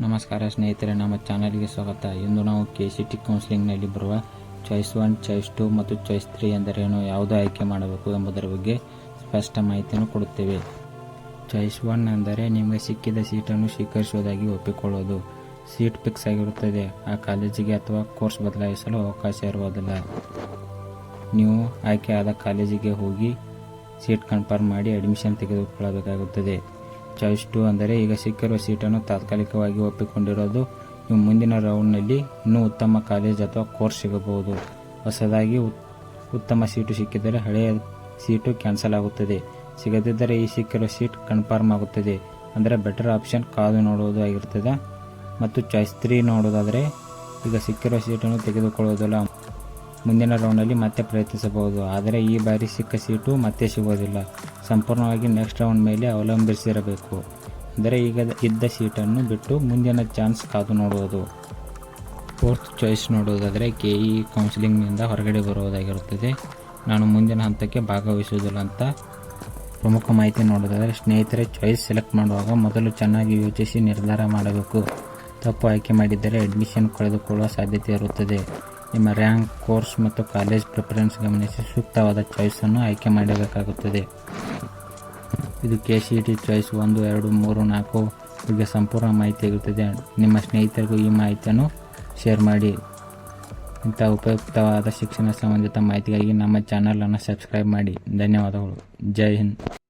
ನಮಸ್ಕಾರ ಸ್ನೇಹಿತರೆ, ನಮ್ಮ ಚಾನಲ್ಗೆ ಸ್ವಾಗತ. ಇಂದು ನಾವು ಕೆ ಸಿ ಟಿ ಕೌನ್ಸಿಲಿಂಗ್ನಲ್ಲಿ ಬರುವ ಚಾಯ್ಸ್ ಒನ್ ಚಾಯ್ಸ್ ಟು ಮತ್ತು ಚಾಯ್ಸ್ ತ್ರೀ ಎಂದರೇನು, ಯಾವುದು ಆಯ್ಕೆ ಮಾಡಬೇಕು ಎಂಬುದರ ಬಗ್ಗೆ ಸ್ಪಷ್ಟ ಮಾಹಿತಿಯನ್ನು ಕೊಡುತ್ತೇವೆ. ಚಾಯ್ಸ್ ಒನ್ ಅಂದರೆ ನಿಮಗೆ ಸಿಕ್ಕಿದ ಸೀಟನ್ನು ಸ್ವೀಕರಿಸುವುದಾಗಿ ಒಪ್ಪಿಕೊಳ್ಳೋದು. ಸೀಟ್ ಫಿಕ್ಸ್ ಆಗಿರುತ್ತದೆ. ಆ ಕಾಲೇಜಿಗೆ ಅಥವಾ ಕೋರ್ಸ್ ಬದಲಾಯಿಸಲು ಅವಕಾಶ ಇರುವುದಿಲ್ಲ. ನೀವು ಆಯ್ಕೆಯಾದ ಕಾಲೇಜಿಗೆ ಹೋಗಿ ಸೀಟ್ ಕನ್ಫರ್ಮ್ ಮಾಡಿ ಅಡ್ಮಿಷನ್ ತೆಗೆದುಕೊಳ್ಳಬೇಕಾಗುತ್ತದೆ. ಚಾಯ್ಸ್ ಟು ಅಂದರೆ ಈಗ ಸಿಕ್ಕಿರುವ ಸೀಟನ್ನು ತಾತ್ಕಾಲಿಕವಾಗಿ ಒಪ್ಪಿಕೊಂಡಿರೋದು ನೀವು ಮುಂದಿನ ರೌಂಡ್ನಲ್ಲಿ ಇನ್ನೂ ಉತ್ತಮ ಕಾಲೇಜ್ ಅಥವಾ ಕೋರ್ಸ್ ಸಿಗಬಹುದು. ಹೊಸದಾಗಿ ಉತ್ತಮ ಸೀಟು ಸಿಕ್ಕಿದರೆ ಹಳೆಯ ಸೀಟು ಕ್ಯಾನ್ಸಲ್ ಆಗುತ್ತದೆ. ಸಿಗದಿದ್ದರೆ ಈ ಸಿಕ್ಕಿರುವ ಸೀಟ್ ಕನ್ಫರ್ಮ್ ಆಗುತ್ತದೆ. ಅಂದರೆ ಬೆಟರ್ ಆಪ್ಷನ್ ಕಾದು ನೋಡುವುದು ಆಗಿರ್ತದೆ. ಮತ್ತು ಚಾಯ್ಸ್ ತ್ರೀ ನೋಡೋದಾದರೆ ಈಗ ಸಿಕ್ಕಿರೋ ಸೀಟನ್ನು ತೆಗೆದುಕೊಳ್ಳುವುದಿಲ್ಲ ಮುಂದಿನ ರೌಂಡಲ್ಲಿ ಮತ್ತೆ ಪ್ರಯತ್ನಿಸಬಹುದು. ಆದರೆ ಈ ಬಾರಿ ಸಿಕ್ಕ ಸೀಟು ಮತ್ತೆ ಸಿಗೋದಿಲ್ಲ. ಸಂಪೂರ್ಣವಾಗಿ ನೆಕ್ಸ್ಟ್ ರೌಂಡ್ ಮೇಲೆ ಅವಲಂಬಿಸಿರಬೇಕು. ಅಂದರೆ ಈಗ ಇದ್ದ ಸೀಟನ್ನು ಬಿಟ್ಟು ಮುಂದಿನ ಚಾನ್ಸ್ ಕಾದು ನೋಡುವುದು. ಫೋರ್ತ್ ಚಾಯ್ಸ್ ನೋಡುವುದಾದರೆ ಕೆ ಇ ಕೌನ್ಸಿಲಿಂಗ್ನಿಂದ ಹೊರಗಡೆ ಬರುವುದಾಗಿರುತ್ತದೆ. ನಾನು ಮುಂದಿನ ಹಂತಕ್ಕೆ ಭಾಗವಹಿಸುವುದಿಲ್ಲ ಅಂತ ಪ್ರಮುಖ ಮಾಹಿತಿ ನೋಡೋದಾದರೆ ಸ್ನೇಹಿತರೆ ಚಾಯ್ಸ್ ಸೆಲೆಕ್ಟ್ ಮಾಡುವಾಗ ಮೊದಲು ಚೆನ್ನಾಗಿ ಯೋಚಿಸಿ ನಿರ್ಧಾರ ಮಾಡಬೇಕು. ತಪ್ಪು ಆಯ್ಕೆ ಮಾಡಿದ್ದರೆ ಅಡ್ಮಿಷನ್ ಕಳೆದುಕೊಳ್ಳುವ ಸಾಧ್ಯತೆ ಇರುತ್ತದೆ. ನಿಮ್ಮ ರ್ಯಾಂಕ್ ಕೋರ್ಸ್ ಮತ್ತು ಕಾಲೇಜ್ ಪ್ರಿಫರೆನ್ಸ್ ಗಮನಿಸಿ ಸೂಕ್ತವಾದ ಚಾಯ್ಸನ್ನು ಆಯ್ಕೆ ಮಾಡಬೇಕಾಗುತ್ತದೆ. ಇದು ಕೆ ಸಿ ಟಿ ಚಾಯ್ಸ್ ಒಂದು, ಎರಡು, ಮೂರು, ನಾಲ್ಕು ಬಗ್ಗೆ ಸಂಪೂರ್ಣ ಮಾಹಿತಿ ಇರುತ್ತದೆ. ನಿಮ್ಮ ಸ್ನೇಹಿತರಿಗೂ ಈ ಮಾಹಿತಿಯನ್ನು ಶೇರ್ ಮಾಡಿ. ಇಂಥ ಉಪಯುಕ್ತವಾದ ಶಿಕ್ಷಣ ಸಂಬಂಧಿತ ಮಾಹಿತಿಗಾಗಿ ನಮ್ಮ ಚಾನಲನ್ನು ಸಬ್ಸ್ಕ್ರೈಬ್ ಮಾಡಿ. ಧನ್ಯವಾದಗಳು. ಜೈ ಹಿಂದ್.